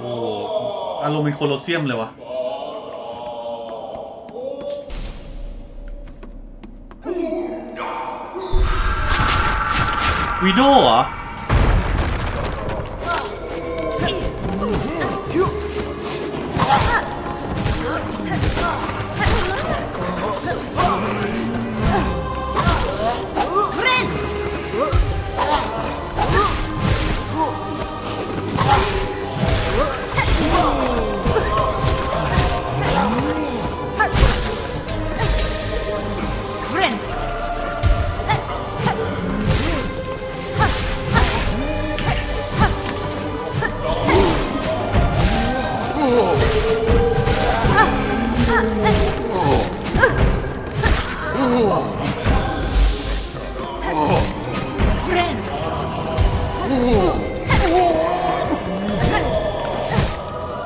โอ้อารมณ์เป็นโคลอเซียมเลยวะวีโดเหรอ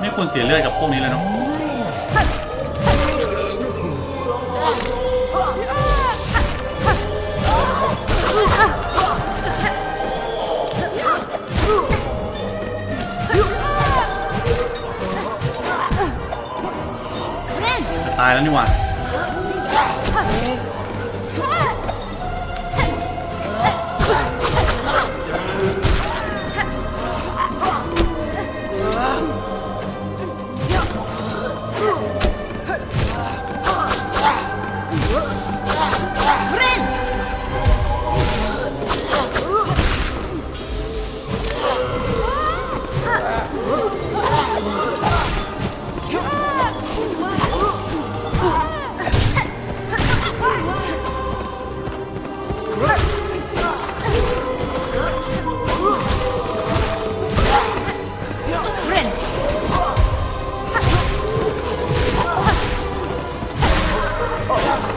ไม่ควรเสียเลือดกับพวกนี้เลยเนาะ ตายแล้วนี่หว่า Yeah.